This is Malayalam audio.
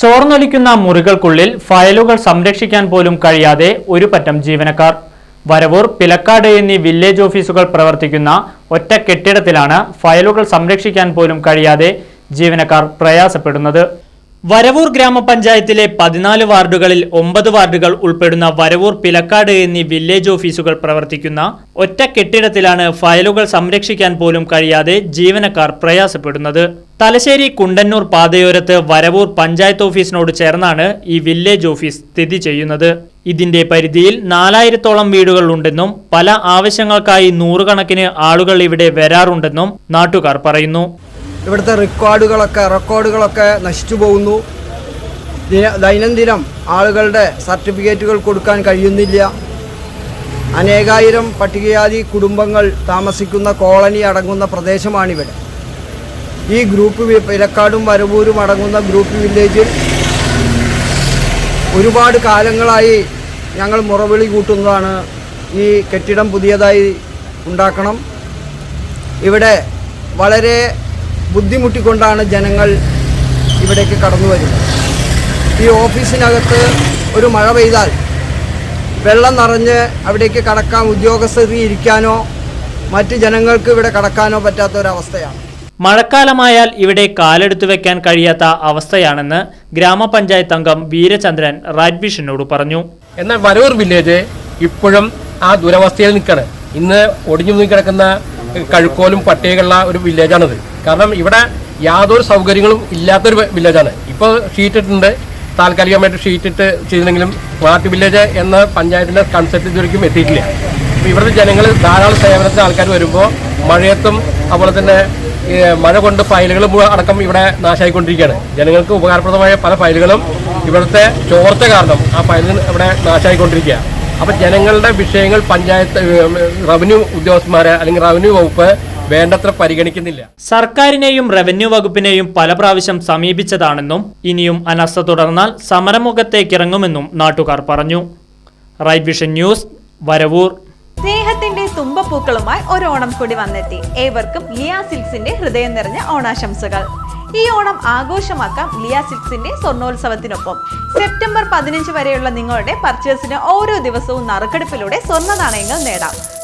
ചോർന്നൊലിക്കുന്ന മുറികൾക്കുള്ളിൽ ഫയലുകൾ സംരക്ഷിക്കാൻ പോലും കഴിയാതെ ഒരു പറ്റം ജീവനക്കാർ. വരവൂർ പിലക്കാട് എന്നീ വില്ലേജ് ഓഫീസുകൾ പ്രവർത്തിക്കുന്ന ഒറ്റ കെട്ടിടത്തിലാണ് ഫയലുകൾ സംരക്ഷിക്കാൻ പോലും കഴിയാതെ ജീവനക്കാർ പ്രയാസപ്പെടുന്നത്. വരവൂർ ഗ്രാമപഞ്ചായത്തിലെ പതിനാല് വാർഡുകളിൽ ഒമ്പത് വാർഡുകൾ ഉൾപ്പെടുന്ന വരവൂർ പിലക്കാട് എന്നീ വില്ലേജ് ഓഫീസുകൾ പ്രവർത്തിക്കുന്ന ഒറ്റ കെട്ടിടത്തിലാണ് ഫയലുകൾ സംരക്ഷിക്കാൻ പോലും കഴിയാതെ ജീവനക്കാർ പ്രയാസപ്പെടുന്നത്. തലശ്ശേരി കുണ്ടന്നൂർ പാതയോരത്ത് വരവൂർ പഞ്ചായത്ത് ഓഫീസിനോട് ചേർന്നാണ് ഈ വില്ലേജ് ഓഫീസ് സ്ഥിതി ചെയ്യുന്നത്. ഇതിന്റെ പരിധിയിൽ നാലായിരത്തോളം വീടുകൾ ഉണ്ടെന്നും പല ആവശ്യങ്ങൾക്കായി നൂറുകണക്കിന് ആളുകൾ ഇവിടെ വരാറുണ്ടെന്നും നാട്ടുകാർ പറയുന്നു. ഇവിടുത്തെ റെക്കോർഡുകളൊക്കെ റെക്കോർഡുകളൊക്കെ നശിച്ചു പോകുന്നു. ദിന- ദൈനംദിനം ആളുകളുടെ സർട്ടിഫിക്കറ്റുകൾ കൊടുക്കാൻ കഴിയുന്നില്ല. അനേകായിരം പട്ടികജാതി കുടുംബങ്ങൾ താമസിക്കുന്ന കോളനി അടങ്ങുന്ന പ്രദേശമാണിവിടെ. ഈ ഗ്രൂപ്പ് പിലക്കാടും വരവൂരും അടങ്ങുന്ന ഗ്രൂപ്പ് വില്ലേജിൽ ഒരുപാട് കാലങ്ങളായി ഞങ്ങൾ മുറവിളി കൂട്ടുന്നതാണ്. ഈ കെട്ടിടം പുതിയതായി ഉണ്ടാക്കണം. ഇവിടെ വളരെ ബുദ്ധിമുട്ടിക്കൊണ്ടാണ് ജനങ്ങൾ ഇവിടേക്ക് കടന്നു വരുന്നത്. ഈ ഓഫീസിനകത്ത് ഒരു മഴ പെയ്താൽ വെള്ളം നിറഞ്ഞ് അവിടേക്ക് കടക്കാൻ ഉദ്യോഗസ്ഥർ ഇരിക്കാനോ മറ്റ് ജനങ്ങൾക്ക് ഇവിടെ കടക്കാനോ പറ്റാത്ത ഒരവസ്ഥയാണ് മഴക്കാലമായാൽ ഇവിടെ കാലെടുത്തു വെക്കാൻ കഴിയാത്ത അവസ്ഥയാണെന്ന് ഗ്രാമപഞ്ചായത്ത് അംഗം വീരചന്ദ്രൻ റൈറ്റ് വിഷനോട് പറഞ്ഞു. എന്നാൽ വരൂർ വില്ലേജ് ഇപ്പോഴും ആ ദുരവസ്ഥയിൽ നിൽക്കുകയാണ്. ഇന്ന് ഒടിഞ്ഞു മുങ്ങി കിടക്കുന്ന കഴുക്കോലും പട്ടികയുള്ള ഒരു വില്ലേജാണിത്. കാരണം ഇവിടെ യാതൊരു സൗകര്യങ്ങളും ഇല്ലാത്തൊരു വില്ലേജാണ്. ഇപ്പോൾ ഷീറ്റ് ഇട്ടിട്ടുണ്ട്. താൽക്കാലികമായിട്ട് ഷീറ്റ് ഇട്ട് ചെയ്തില്ലെങ്കിലും സ്മാർട്ട് വില്ലേജ് എന്ന പഞ്ചായത്തിന്റെ കൺസെപ്റ്റ് ഇതുവരെയും എത്തിയിട്ടില്ല. ഇവിടുത്തെ ജനങ്ങൾ ധാരാളം സേവനത്തിന് ആൾക്കാർ വരുമ്പോൾ മഴയത്തും അതുപോലെ തന്നെ മഴ കൊണ്ട് ഫയലുകൾ അടക്കം ഇവിടെ നാശമായിക്കൊണ്ടിരിക്കുകയാണ് ജനങ്ങൾക്ക് ഉപകാരപ്രദമായ പല ഫയലുകളും ഇവിടുത്തെ ചോർച്ച കാരണം ആ ഫയലുകൾ ഇവിടെ നാശമായിക്കൊണ്ടിരിക്കുക അപ്പോൾ ജനങ്ങളുടെ വിഷയങ്ങൾ പഞ്ചായത്ത് റവന്യൂ ഉദ്യോഗസ്ഥന്മാരെ അല്ലെങ്കിൽ റവന്യൂ വകുപ്പ് വേണ്ടത്ര പരിഗണിക്കുന്നില്ല. സർക്കാരിനെയും റവന്യൂ വകുപ്പിനെയും പല പ്രാവശ്യം സമീപിച്ചതാണെന്നും ഇനിയും അനസ്ഥ തുടർന്നാൽ സമരമുഖത്തേക്കിറങ്ങുമെന്നും നാട്ടുകാർ പറഞ്ഞു. Right Vision News Varavoor. സ്നേഹത്തിന്റെ തുമ്പപ്പൂക്കളുമായി ഒരു ഓണം കൂടി വന്നെത്തി. ഏവർക്കും ലിയാ സിൽക്സിന്റെ ഹൃദയം നിറഞ്ഞ ഓണാശംസകൾ. ഈ ഓണം ആഘോഷമാക്കാം ലിയാ സിൽക്സിന്റെ സ്വർണോത്സവത്തിനൊപ്പം. സെപ്റ്റംബർ പതിനഞ്ച് വരെയുള്ള നിങ്ങളുടെ പർച്ചേസിന് ഓരോ ദിവസവും നറുക്കെടുപ്പിലൂടെ സ്വർണ നാണയങ്ങൾ നേടാം.